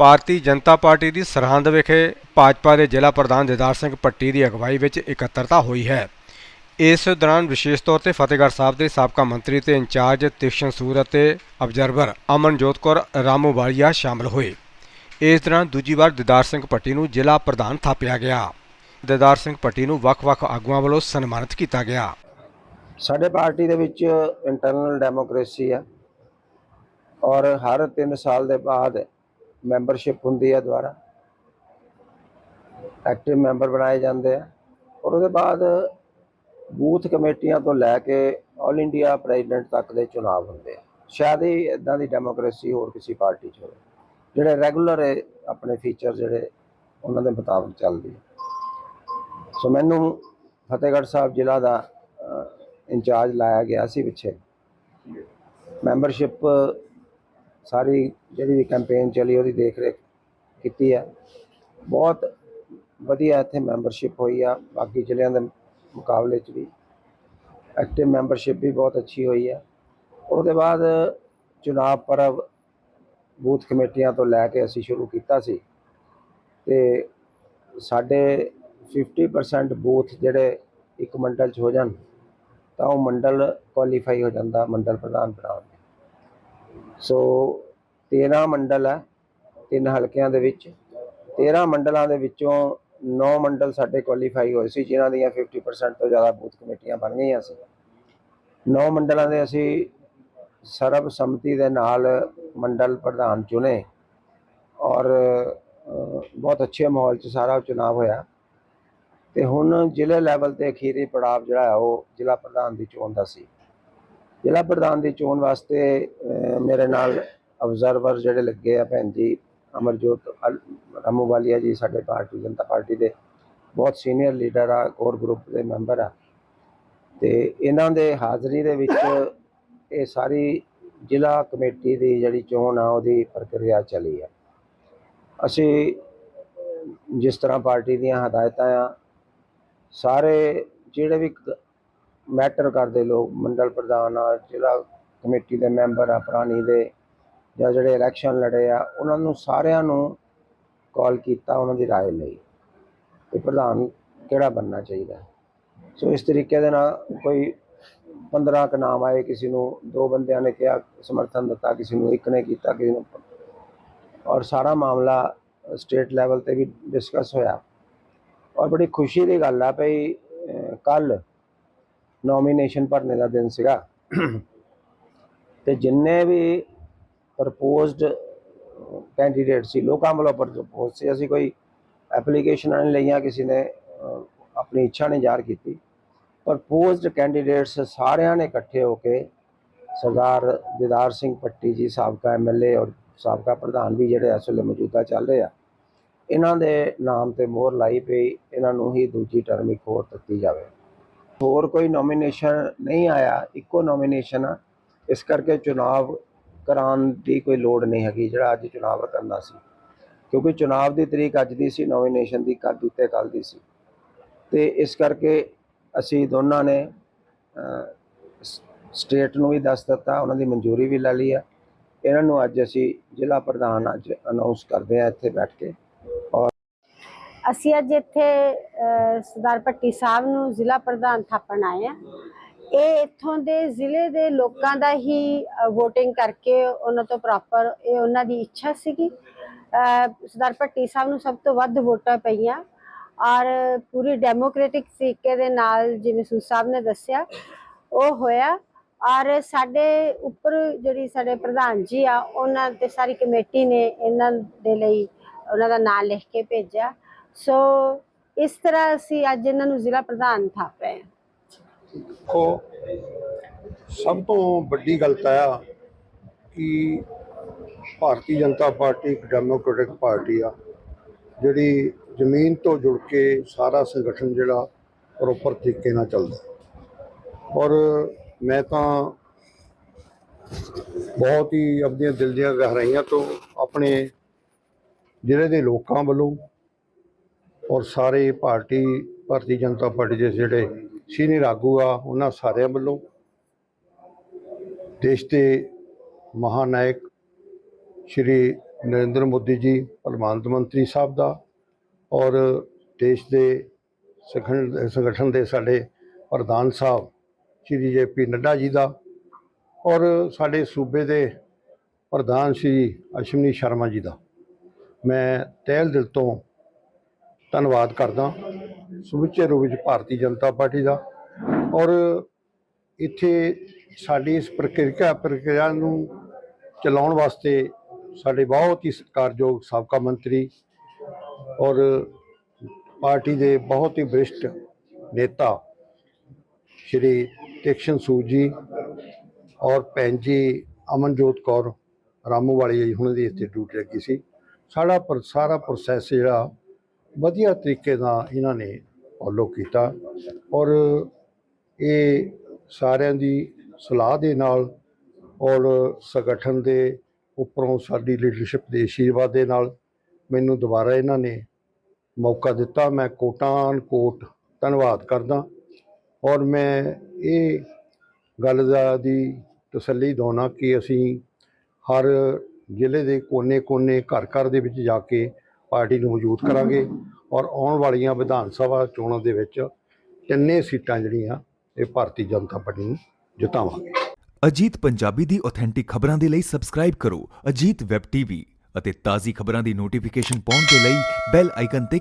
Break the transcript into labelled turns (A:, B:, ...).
A: ਭਾਰਤੀ Janata party ਦੀ ਸਰਹੰਦ ਵਿਖੇ ਭਾਜਪਾ ਦੇ ਜ਼ਿਲ੍ਹਾ ਪ੍ਰਧਾਨ ਦਿਦਾਰ ਸਿੰਘ ਪੱਟੀ ਦੀ ਅਗਵਾਈ ਵਿੱਚ ਇਕੱਤਰਤਾ ਹੋਈ ਹੈ। ਇਸ ਦੌਰਾਨ ਵਿਸ਼ੇਸ਼ ਤੌਰ ਤੇ ਫਤਿਹਗੜ੍ਹ ਸਾਹਿਬ ਦੇ ਸਾਬਕਾ ਮੰਤਰੀ ਤੇ ਇੰਚਾਰਜ ਤਿਸ਼ਨ ਸੂਰ ਅਤੇ ਅਬਜ਼ਰਵਰ ਅਮਨਜੋਤ ਕੌਰ ਰਾਮੂਵਾਲੀਆ ਸ਼ਾਮਲ ਹੋਏ। ਇਸ ਦੌਰਾਨ ਦੂਜੀ ਵਾਰ ਦਿਦਾਰ ਸਿੰਘ ਪੱਟੀ ਨੂੰ ਜ਼ਿਲ੍ਹਾ ਪ੍ਰਧਾਨ ਥਾਪਿਆ ਗਿਆ। ਦਿਦਾਰ ਸਿੰਘ ਪੱਟੀ ਨੂੰ ਵੱਖ-ਵੱਖ ਆਗੂਆਂ ਵੱਲੋਂ ਸਨਮਾਨਿਤ ਕੀਤਾ ਗਿਆ।
B: ਸਾਡੇ ਪਾਰਟੀ ਦੇ ਵਿੱਚ ਇੰਟਰਨਲ ਡੈਮੋਕ੍ਰੇਸੀ ਹੈ ਔਰ ਹਰ 3 ਸਾਲ ਦੇ ਬਾਅਦ ਮੈਂਬਰਸ਼ਿਪ ਹੁੰਦੀ ਹੈ ਦੁਆਰਾ ਐਕਟਿਵ ਮੈਂਬਰ ਬਣਾਏ ਜਾਂਦੇ ਆ। ਔਰ ਉਹਦੇ ਬਾਅਦ ਬੂਥ ਕਮੇਟੀਆਂ ਤੋਂ ਲੈ ਕੇ 올 ਇੰਡੀਆ ਪ੍ਰੈਜ਼ੀਡੈਂਟ ਤੱਕ ਦੇ ਚੁਣਾਵ ਹੁੰਦੇ ਆ। ਸ਼ਾਇਦ ਹੀ ਇਦਾਂ ਦੀ ਡੈਮੋਕ੍ਰੇਸੀ ਹੋਰ ਕਿਸੇ ਪਾਰਟੀ 'ਚ ਹੋਵੇ। ਜਿਹੜੇ ਰੈਗੂਲਰ ਆਪਣੇ ਫੀਚਰ ਜਿਹੜੇ ਉਹਨਾਂ ਦੇ ਮੁਤਾਬਕ ਚੱਲਦੀ ਹੈ ਸੋ ਮੈਨੂੰ ਫਤਿਹਗੜ੍ਹ ਸਾਹਿਬ ਜ਼ਿਲ੍ਹਾ ਦਾ ਇੰਚਾਰਜ ਲਾਇਆ ਗਿਆ ਸੀ ਪਿੱਛੇ। ਮੈਂਬਰਸ਼ਿਪ ਸਾਰੀ ਜਿਹੜੀ ਵੀ ਕੈਂਪੇਨ ਚੱਲੀ ਉਹਦੀ ਦੇਖ ਰੇਖ ਕੀਤੀ ਹੈ। ਬਹੁਤ ਵਧੀਆ ਇੱਥੇ ਮੈਂਬਰਸ਼ਿਪ ਹੋਈ ਆ। ਬਾਕੀ ਜ਼ਿਲ੍ਹਿਆਂ ਦੇ ਮੁਕਾਬਲੇ 'ਚ ਵੀ ਐਕਟਿਵ ਮੈਂਬਰਸ਼ਿਪ ਵੀ ਬਹੁਤ ਅੱਛੀ ਹੋਈ ਆ। ਉਹਦੇ ਬਾਅਦ ਚੁਣਾਵ ਪਰਵ ਬੂਥ ਕਮੇਟੀਆਂ ਤੋਂ ਲੈ ਕੇ ਅਸੀਂ ਸ਼ੁਰੂ ਕੀਤਾ ਸੀ। ਤੇ ਸਾਡੇ 50% ਬੂਥ ਜਿਹੜੇ ਇੱਕ ਮੰਡਲ 'ਚ ਹੋ ਜਾਣ ਤਾਂ ਉਹ ਮੰਡਲ ਕੁਆਲੀਫਾਈ ਹੋ ਜਾਂਦਾ, ਮੰਡਲ ਪ੍ਰਧਾਨ ਬਣਾਉਣ। ਸੋ 13 ਮੰਡਲ ਹੈ, ਤਿੰਨ ਹਲਕਿਆਂ ਦੇ ਵਿੱਚ। 13 ਮੰਡਲਾਂ ਦੇ ਵਿੱਚੋਂ 9 ਮੰਡਲ ਸਾਡੇ ਕੁਆਲੀਫਾਈ ਹੋਏ ਸੀ, ਜਿਨ੍ਹਾਂ ਦੀਆਂ 50% ਤੋਂ ਜ਼ਿਆਦਾ ਬੂਥ ਕਮੇਟੀਆਂ ਬਣ ਗਈਆਂ ਸੀ। 9 ਮੰਡਲਾਂ ਦੇ ਅਸੀਂ ਸਰਬ ਸੰਮਤੀ ਦੇ ਨਾਲ ਮੰਡਲ ਪ੍ਰਧਾਨ ਚੁਣੇ ਔਰ ਬਹੁਤ ਅੱਛੇ ਮਾਹੌਲ 'ਚ ਸਾਰਾ ਚੁਣਾਵ ਹੋਇਆ। ਤੇ ਹੁਣ ਜ਼ਿਲ੍ਹੇ ਲੈਵਲ ਤੇ ਅਖੀਰੀ ਪੜਾਅ ਜਿਹੜਾ ਹੈ, ਉਹ ਜ਼ਿਲ੍ਹਾ ਪ੍ਰਧਾਨ ਦੀ ਚੋਣ ਦਾ ਸੀ। ਜ਼ਿਲ੍ਹਾ ਪ੍ਰਧਾਨ ਦੀ ਚੋਣ ਵਾਸਤੇ ਮੇਰੇ ਨਾਲ ਅਬਜ਼ਰਵਰ ਜਿਹੜੇ ਲੱਗੇ ਆ ਭੈਣ ਜੀ, ਅਮਰਜੋਤ ਅਲ- ਰਾਮੂਵਾਲੀਆ ਜੀ ਸਾਡੇ ਭਾਰਤੀ ਜਨਤਾ ਪਾਰਟੀ ਦੇ ਬਹੁਤ ਸੀਨੀਅਰ ਲੀਡਰ ਆ ਕੋਰ ਗਰੁੱਪ ਦੇ ਮੈਂਬਰ ਆ। ਤੇ ਇਹਨਾਂ ਦੇ ਹਾਜ਼ਰੀ ਦੇ ਵਿੱਚ ਇਹ ਸਾਰੀ ਜ਼ਿਲ੍ਹਾ ਕਮੇਟੀ ਦੀ ਜਿਹੜੀ ਚੋਣ ਆ, ਉਹਦੀ ਪ੍ਰਕਿਰਿਆ ਚੱਲੀ ਆ। ਅਸੀਂ ਜਿਸ ਤਰ੍ਹਾਂ ਪਾਰਟੀ ਦੀਆਂ ਹਦਾਇਤਾਂ ਆ, ਸਾਰੇ ਜਿਹੜੇ ਵੀ ਮੈਟਰ ਕਰਦੇ ਲੋਕ ਮੰਡਲ ਪ੍ਰਧਾਨ ਆ ਜ਼ਿਲ੍ਹਾ ਕਮੇਟੀ ਦੇ ਮੈਂਬਰ ਆ ਪੁਰਾਣੀ ਦੇ ਜਾਂ ਜਿਹੜੇ ਇਲੈਕਸ਼ਨ ਲੜੇ ਆ ਉਹਨਾਂ ਨੂੰ ਸਾਰਿਆਂ ਨੂੰ ਕਾਲ ਕੀਤਾ ਉਹਨਾਂ ਦੀ رائے ਲਈ ਕਿ ਪ੍ਰਧਾਨ ਕਿਹੜਾ ਬੰਨਣਾ ਚਾਹੀਦਾ ਹੈ। ਸੋ ਇਸ ਤਰੀਕੇ ਦੇ ਨਾਲ ਕੋਈ 15 ਕ ਨਾਮ ਆਏ ਕਿਸੇ ਨੂੰ ਦੋ ਬੰਦਿਆਂ ਨੇ ਕਿਹਾ ਸਮਰਥਨ ਦਿੱਤਾ ਕਿਸੇ ਨੂੰ ਇੱਕ ਨੇ ਕੀਤਾ ਕਿਸੇ ਨੂੰ ਔਰ ਸਾਰਾ ਮਾਮਲਾ ਸਟੇਟ ਲੈਵਲ ਤੇ ਵੀ ਡਿਸਕਸ ਹੋਇਆ ਔਰ ਬੜੀ ਖੁਸ਼ੀ ਦੀ ਗੱਲ ਆ ਭਈ ਕੱਲ ਨੋਮੀਨੇਸ਼ਨ ਭਰਨੇ ਦਾ ਦਿਨ ਸੀਗਾ। ਤੇ ਜਿੰਨੇ ਵੀ ਪ੍ਰਪੋਜ਼ਡ ਕੈਂਡੀਡੇਟ ਸੀ, ਲੋਕਾਂ ਵੱਲੋਂ ਪ੍ਰਪੋਜ਼ ਸੀ, ਅਸੀਂ ਕੋਈ ਐਪਲੀਕੇਸ਼ਨਾਂ ਨਹੀਂ ਲਈਆਂ, ਕਿਸੇ ਨੇ ਆਪਣੀ ਇੱਛਾ ਨਹੀਂ ਜ਼ਾਹਰ ਕੀਤੀ। ਪ੍ਰਪੋਜ਼ਡ ਕੈਂਡੀਡੇਟਸ ਸਾਰਿਆਂ ਨੇ ਇਕੱਠੇ ਹੋ ਕੇ ਸਰਦਾਰ ਦਿਦਾਰ ਸਿੰਘ ਪੱਟੀ ਜੀ, ਸਾਬਕਾ ਐਮਐਲਏ ਔਰ ਸਾਬਕਾ ਪ੍ਰਧਾਨ ਵੀ ਜਿਹੜੇ ਇਸ ਵੇਲੇ ਮੌਜੂਦਾ ਚੱਲ ਰਹੇ ਆ, ਇਹਨਾਂ ਦੇ ਨਾਮ ਤੇ ਮੋਹਰ ਲਾਈ ਪਈ, ਇਹਨਾਂ ਨੂੰ ਹੀ ਦੂਜੀ ਟਰਮ ਇੱਕ ਹੋਰ ਦਿੱਤੀ ਜਾਵੇ। ਹੋਰ ਕੋਈ ਨੋਮੀਨੇਸ਼ਨ ਨਹੀਂ ਆਇਆ, ਇੱਕੋ ਨੋਮੀਨੇਸ਼ਨ ਆ। ਇਸ ਕਰਕੇ ਚੁਣਾਵ ਕਰਾਉਣ ਦੀ ਕੋਈ ਲੋੜ ਨਹੀਂ ਹੈਗੀ, ਜਿਹੜਾ ਅੱਜ ਚੁਣਾਵ ਕਰਨਾ ਸੀ। ਕਿਉਂਕਿ ਚੁਣਾਵ ਦੀ ਤਰੀਕ ਅੱਜ ਦੀ ਸੀ ਨੋਮੀਨੇਸ਼ਨ ਦੀ ਕੱਲ ਬੀਤੇ ਕੱਲ ਦੀ ਸੀ। ਤੇ ਇਸ ਕਰਕੇ ਅਸੀਂ ਦੋਨਾਂ ਨੇ ਸਟੇਟ ਨੂੰ ਵੀ ਦੱਸ ਦਿੱਤਾ, ਉਹਨਾਂ ਦੀ ਮਨਜ਼ੂਰੀ ਵੀ ਲੈ ਲਈ ਆ। ਇਹਨਾਂ ਨੂੰ ਅੱਜ ਅਸੀਂ ਜ਼ਿਲ੍ਹਾ ਪ੍ਰਧਾਨ ਅੱਜ ਅਨਾਉਂਸ ਕਰਦੇ ਆ ਇੱਥੇ ਬੈਠ ਕੇ।
C: ਔਰ ਅਸੀਂ ਅੱਜ ਇੱਥੇ ਸਰਦਾਰ ਭੱਟੀ ਸਾਹਿਬ ਨੂੰ ਜ਼ਿਲ੍ਹਾ ਪ੍ਰਧਾਨ ਥਾਪਣ ਆਏ ਆ ਇਹ ਇੱਥੋਂ ਦੇ ਜ਼ਿਲ੍ਹੇ ਦੇ ਲੋਕਾਂ ਦਾ ਹੀ VOTING ਕਰਕੇ ਉਹਨਾਂ ਤੋਂ ਪ੍ਰੋਪਰ ਇਹ ਉਹਨਾਂ ਦੀ ਇੱਛਾ ਸੀਗੀ। ਸਰਦਾਰ ਭੱਟੀ ਸਾਹਿਬ ਨੂੰ ਸਭ ਤੋਂ ਵੱਧ ਵੋਟਾਂ ਪਈਆਂ ਔਰ ਪੂਰੀ ਡੈਮੋਕ੍ਰੈਟਿਕ ਤਰੀਕੇ ਦੇ ਨਾਲ ਜਿਵੇਂ ਸੂ ਸਾਹਿਬ ਨੇ ਦੱਸਿਆ, ਉਹ ਹੋਇਆ ਔਰ ਸਾਡੇ ਉੱਪਰ ਜਿਹੜੀ ਸਾਡੇ ਪ੍ਰਧਾਨ ਜੀ ਆ, ਉਹਨਾਂ ਤੇ ਸਾਰੀ ਕਮੇਟੀ ਨੇ ਇਹਨਾਂ ਦੇ ਲਈ, ਉਹਨਾਂ ਦਾ ਨਾਮ ਲਿਖ ਕੇ ਭੇਜਿਆ। ਸੋ ਇਸ ਤਰ੍ਹਾਂ ਅਸੀਂ ਅੱਜ ਇਹਨਾਂ ਨੂੰ ਜ਼ਿਲ੍ਹਾ ਪ੍ਰਧਾਨ ਥਾਪ ਰਹੇ ਹਾਂ।
D: ਦੇਖੋ, ਸਭ ਤੋਂ ਵੱਡੀ ਗੱਲ ਤਾਂ ਆ ਕਿ ਭਾਰਤੀ ਜਨਤਾ ਪਾਰਟੀ ਇੱਕ ਡੈਮੋਕ੍ਰੈਟਿਕ ਪਾਰਟੀ ਆ, ਜਿਹੜੀ ਜ਼ਮੀਨ ਤੋਂ ਜੁੜ ਕੇ ਸਾਰਾ ਸੰਗਠਨ ਜਿਹੜਾ ਪ੍ਰੋਪਰ ਤਰੀਕੇ ਨਾਲ ਚੱਲਦਾ। ਔਰ ਮੈਂ ਤਾਂ ਬਹੁਤ ਹੀ ਆਪਣੀਆਂ ਦਿਲ ਦੀਆਂ ਗਹਿਰਾਈਆਂ ਤੋਂ ਆਪਣੇ ਜ਼ਿਲ੍ਹੇ ਦੇ ਲੋਕਾਂ ਵੱਲੋਂ ਔਰ ਸਾਰੇ ਪਾਰਟੀ ਭਾਰਤੀ ਜਨਤਾ ਪਾਰਟੀ ਦੇ ਜਿਹੜੇ ਸੀਨੀਅਰ ਆਗੂ ਆ, ਉਹਨਾਂ ਸਾਰਿਆਂ ਵੱਲੋਂ ਦੇਸ਼ ਦੇ ਮਹਾਨਾਇਕ ਸ਼੍ਰੀ ਨਰਿੰਦਰ ਮੋਦੀ ਜੀ, ਪ੍ਰਧਾਨ ਮੰਤਰੀ ਸਾਹਿਬ ਦਾ ਔਰ ਦੇਸ਼ ਦੇ ਸੰਗਠਨ ਸੰਗਠਨ ਦੇ ਸਾਡੇ ਪ੍ਰਧਾਨ ਸਾਹਿਬ ਸ਼੍ਰੀ ਜੇ ਪੀ ਨੱਡਾ ਜੀ ਦਾ ਔਰ ਸਾਡੇ ਸੂਬੇ ਦੇ ਪ੍ਰਧਾਨ ਸ਼੍ਰੀ ਅਸ਼ਵਨੀ ਸ਼ਰਮਾ ਜੀ ਦਾ। ਮੈਂ ਤਹਿਲ ਦਿਲ ਤੋਂ ਧੰਨਵਾਦ ਕਰਦਾ। ਸਮੁੱਚੇ ਰੂਪ ਵਿੱਚ ਭਾਰਤੀ ਜਨਤਾ ਪਾਰਟੀ ਦਾ। ਔਰ ਇੱਥੇ ਸਾਡੀ ਇਸ ਪ੍ਰਕਿਰਿਆ ਪ੍ਰਕਿਰਿਆ ਨੂੰ ਚਲਾਉਣ ਵਾਸਤੇ ਸਾਡੇ ਬਹੁਤ ਹੀ ਸਤਿਕਾਰਯੋਗ ਸਾਬਕਾ ਮੰਤਰੀ ਔਰ ਪਾਰਟੀ ਦੇ ਬਹੁਤ ਹੀ ਵਰਿਸ਼ਟ ਨੇਤਾ ਸ਼੍ਰੀ ਤੇਕਸ਼ਨ ਸੂਦ ਜੀ ਔਰ ਭੈਣ ਜੀ ਅਮਨਜੋਤ ਕੌਰ ਰਾਮੂ ਵਾਲੀ ਜੀ ਹੁਣੇ ਦੀ ਇੱਥੇ ਡਿਊਟੀ ਲੱਗੀ ਸੀ। ਸਾਡਾ ਪਰ, ਸਾਰਾ ਪ੍ਰੋਸੈਸ ਜਿਹੜਾ ਵਧੀਆ ਤਰੀਕੇ ਨਾਲ ਇਹਨਾਂ ਨੇ ਫੋਲੋ ਕੀਤਾ ਔਰ ਇਹ ਸਾਰਿਆਂ ਦੀ ਸਲਾਹ ਦੇ ਨਾਲ ਔਰ ਸੰਗਠਨ ਦੇ ਉੱਪਰੋਂ ਸਾਡੀ ਲੀਡਰਸ਼ਿਪ ਦੇ ਆਸ਼ੀਰਵਾਦ ਦੇ ਨਾਲ ਮੈਨੂੰ ਦੁਬਾਰਾ ਇਹਨਾਂ ਨੇ ਮੌਕਾ ਦਿੱਤਾ। ਮੈਂ ਕੋਟਾਨ ਕੋਟ ਧੰਨਵਾਦ ਕਰਦਾ ਔਰ ਮੈਂ ਇਹ ਗੱਲ ਦਾ ਦੀ ਤਸੱਲੀ ਦਵਾਉਣਾ ਕਿ ਅਸੀਂ ਹਰ ਜ਼ਿਲ੍ਹੇ ਦੇ ਕੋਨੇ-ਕੋਨੇ ਘਰ-ਘਰ ਦੇ ਵਿੱਚ ਜਾ ਕੇ ਪਾਰਟੀ ਨੂੰ ਮੌਜੂਦ ਕਰਾਂਗੇ ਔਰ ਆਉਣ ਵਾਲੀਆਂ ਵਿਧਾਨ ਸਭਾ ਚੋਣਾਂ ਦੇ ਵਿੱਚ ਤਿੰਨੇ ਸੀਟਾਂ ਜਿਹੜੀਆਂ ਇਹ ਭਾਰਤੀ ਜਨਤਾ ਪਾਰਟੀ ਨੂੰ ਜਿਤਾਵਾਂਗੇ।
E: ਅਜੀਤ ਪੰਜਾਬੀ ਦੀ ਆਥੈਂਟਿਕ ਖਬਰਾਂ ਦੇ ਲਈ ਸਬਸਕ੍ਰਾਈਬ ਕਰੋ ਅਜੀਤ ਵੈਬ ਟੀਵੀ ਅਤੇ ਤਾਜ਼ੀ ਖਬਰਾਂ ਦੀ ਨੋਟੀਫਿਕੇਸ਼ਨ ਪਾਉਣ ਦੇ ਲਈ ਬੈਲ ਆਈਕਨ ਤੇ